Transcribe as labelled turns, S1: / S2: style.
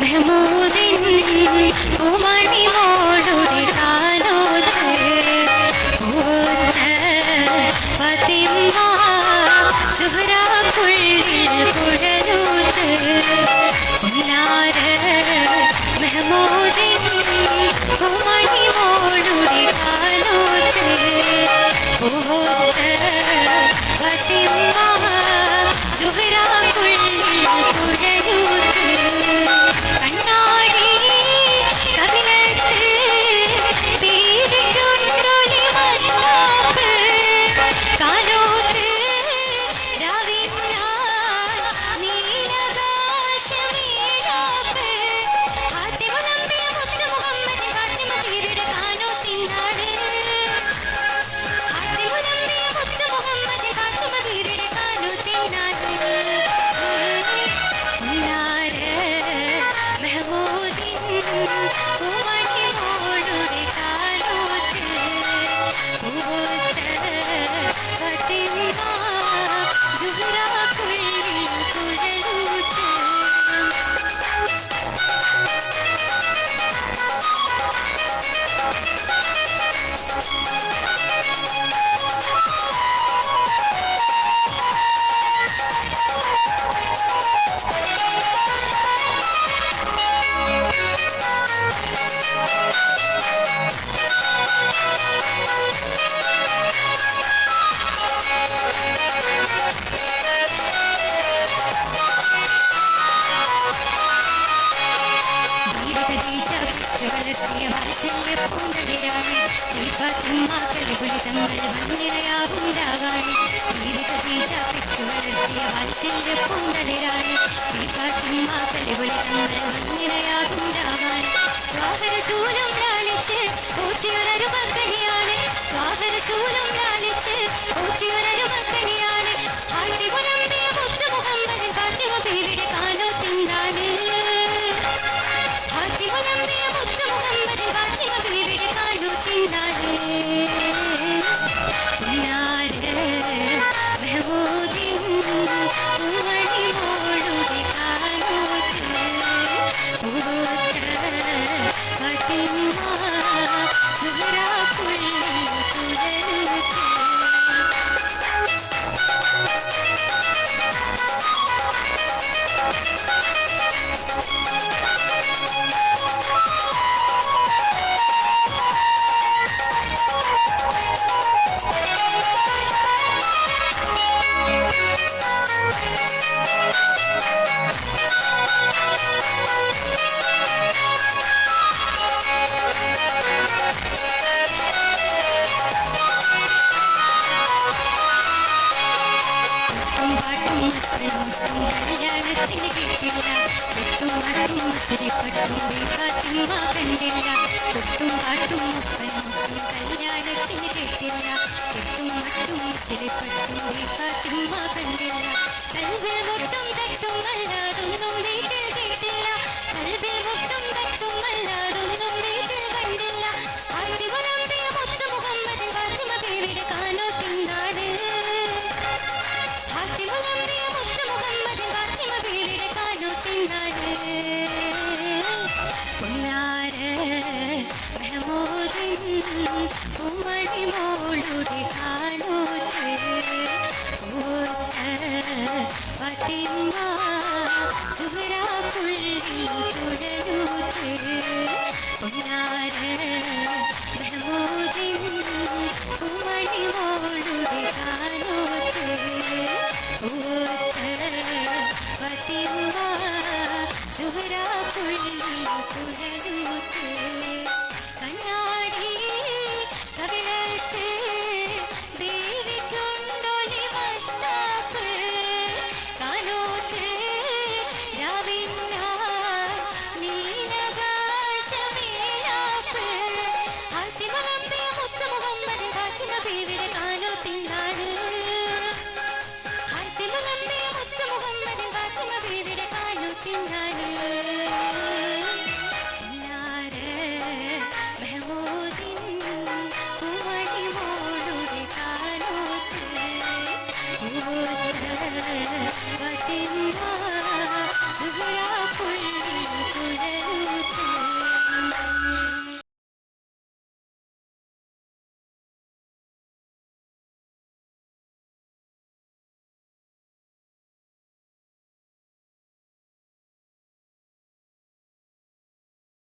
S1: محمود وما ൂലം ലാളിച്ച് കൂട്ടിയൊരു പങ്കനിയാണ് കല്യാണത്തിന് കിട്ടില്ല ഒട്ടും പാട്ടും മുസ്ലിപ്പെട്ടു കാത്തുമ്മ കണ്ടില്ല ഒട്ടും പാട്ടും മുപ്പനും കല്യാണത്തിന് കിട്ടില്ല ഒട്ടും പാട്ടും മുസ്ലിപ്പെട്ടു പ്രമോദിൻ ഉമണിമോളുടെ കാണൂത്ത് ഓർത്ത പതിമ്മ സുഹരാക്കുള്ളി തുഴലൂത്ത് പൊന്നാര പ്രമോദിൻ ഉമണിമോളുടെ കാണൂത്ത് ஒட்டு Sıvıra kulli kulli